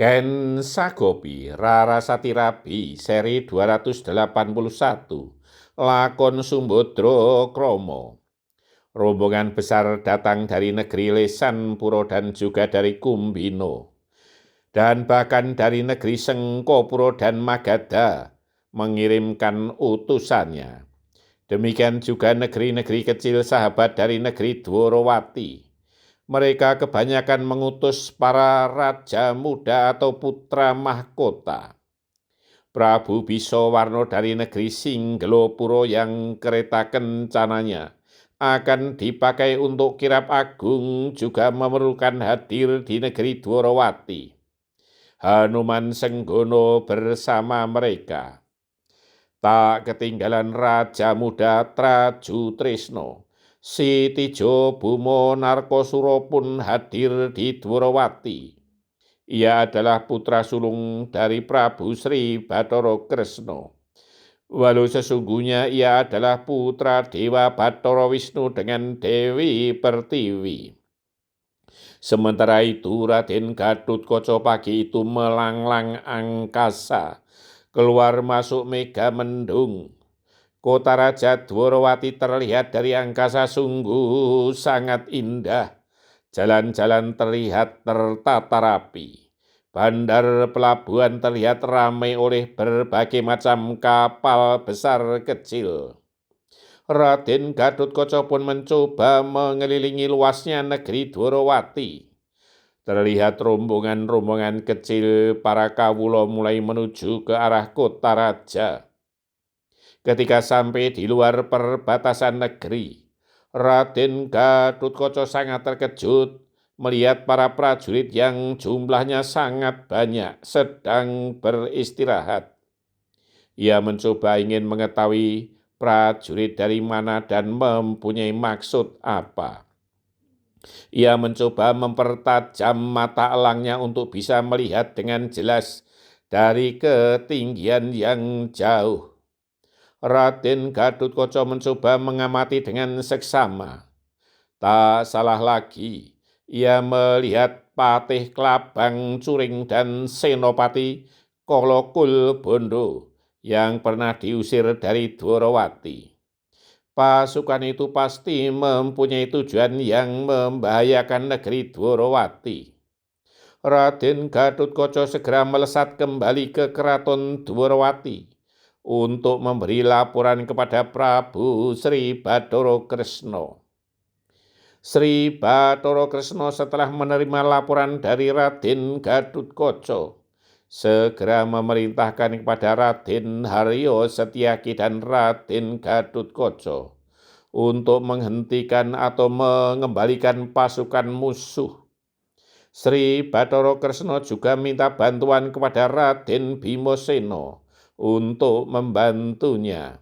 Ken Sagopi Rarasati Rabi seri 281 Lakon Sumbodro Kromo Rombongan besar datang dari negeri Lesan Puro dan juga dari Kumbino. Dan bahkan dari negeri Sengkopuro dan Magadha mengirimkan utusannya. Demikian juga negeri-negeri kecil sahabat dari negeri Dworowati mereka kebanyakan mengutus para raja muda atau putra mahkota. Prabu Warno dari negeri Puro yang kereta kencananya akan dipakai untuk kirap agung juga memerlukan hadir di negeri Dworowati. Hanuman Senggono bersama mereka. Tak ketinggalan Raja Muda Traju Trisno Sitijo Bumo Narkosuro pun hadir di Dwarawati. Ia adalah putra sulung dari Prabu Sri Batoro Kresno. Walau sesungguhnya ia adalah putra Dewa Batoro Wisnu dengan Dewi Pertiwi. Sementara itu Raden Gadut Koco pagi itu melanglang angkasa, keluar masuk mega mendung, Kota Raja Dworowati terlihat dari angkasa sungguh sangat indah. Jalan-jalan terlihat tertata rapi. Bandar pelabuhan terlihat ramai oleh berbagai macam kapal besar kecil. Raden Gadut Koco pun mencoba mengelilingi luasnya negeri Dworowati. Terlihat rombongan-rombongan kecil para kawulo mulai menuju ke arah kota raja. Ketika sampai di luar perbatasan negeri, Raden Gatotkaca sangat terkejut melihat para prajurit yang jumlahnya sangat banyak sedang beristirahat. Ia mencoba ingin mengetahui prajurit dari mana dan mempunyai maksud apa. Ia mencoba mempertajam mata elangnya untuk bisa melihat dengan jelas dari ketinggian yang jauh. Raden Gadut Koco mencoba mengamati dengan seksama. Tak salah lagi, ia melihat Patih Klabang Curing dan Senopati Kolokul Bondo yang pernah diusir dari Dworowati. Pasukan itu pasti mempunyai tujuan yang membahayakan negeri Dworowati. Raden Gadut Koco segera melesat kembali ke keraton Dworowati untuk memberi laporan kepada Prabu Sri Batoro Kresno. Sri Batoro Kresno setelah menerima laporan dari Raden Gadut Koco, segera memerintahkan kepada Raden Haryo Setiaki dan Raden Gadut Koco untuk menghentikan atau mengembalikan pasukan musuh. Sri Batoro Kresno juga minta bantuan kepada Raden Bimoseno untuk membantunya.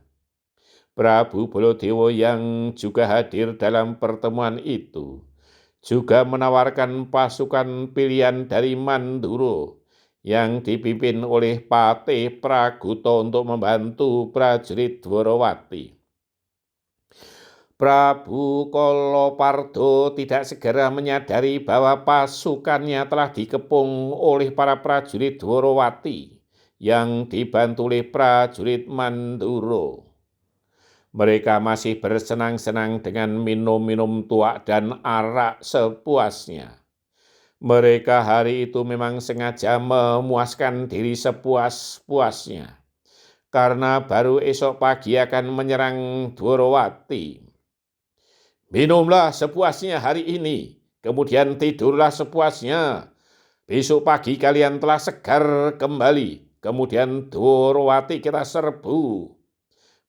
Prabu Bolodewo yang juga hadir dalam pertemuan itu juga menawarkan pasukan pilihan dari Manduro yang dipimpin oleh Patih Praguto untuk membantu prajurit Dworowati. Prabu Kolopardo tidak segera menyadari bahwa pasukannya telah dikepung oleh para prajurit Dworowati yang dibantu oleh prajurit Manduro. Mereka masih bersenang-senang dengan minum-minum tuak dan arak sepuasnya. Mereka hari itu memang sengaja memuaskan diri sepuas-puasnya, karena baru esok pagi akan menyerang Dworowati. Minumlah sepuasnya hari ini, kemudian tidurlah sepuasnya. Besok pagi kalian telah segar kembali Kemudian Durwati kita serbu.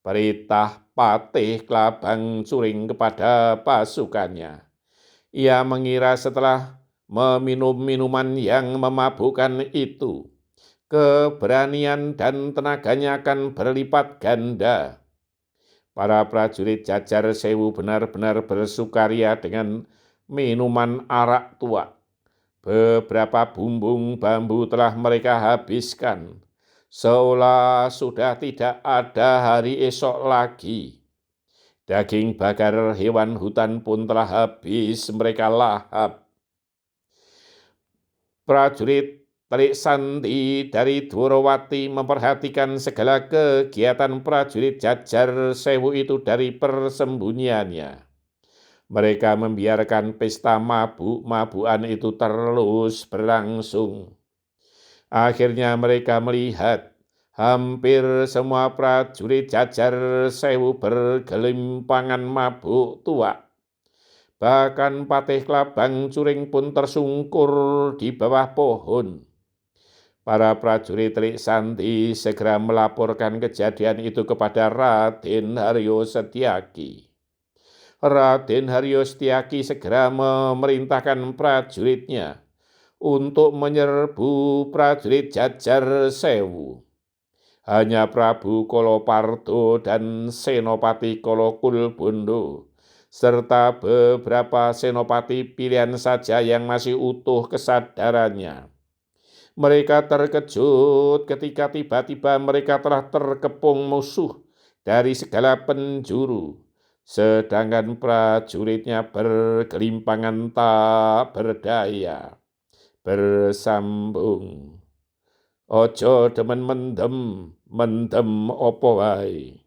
Perintah Patih Klabang Suring kepada pasukannya. Ia mengira setelah meminum minuman yang memabukkan itu, keberanian dan tenaganya akan berlipat ganda. Para prajurit jajar sewu benar-benar bersukaria dengan minuman arak tua Beberapa bumbung bambu telah mereka habiskan, seolah sudah tidak ada hari esok lagi. Daging bakar hewan hutan pun telah habis mereka lahap. Prajurit Telik Sandi dari Dworawati memperhatikan segala kegiatan prajurit jajar sewu itu dari persembunyiannya. Mereka membiarkan pesta mabuk-mabukan itu terus berlangsung. Akhirnya mereka melihat hampir semua prajurit jajar sewu bergelimpangan mabuk tua. Bahkan Patih Klabang Curing pun tersungkur di bawah pohon. Para prajurit Trik Santi segera melaporkan kejadian itu kepada Raden Haryo Setiaki. Raden Haryo Setiaki segera memerintahkan prajuritnya untuk menyerbu prajurit Jajar Sewu. Hanya Prabu Kolopardo dan Senopati Kolokulbondo serta beberapa senopati pilihan saja yang masih utuh kesadarannya mereka terkejut ketika tiba-tiba mereka telah terkepung musuh dari segala penjuru, sedangkan prajuritnya bergelimpangan tak berdaya. Bersambung. Ojo demen mendem, mendem opo wae.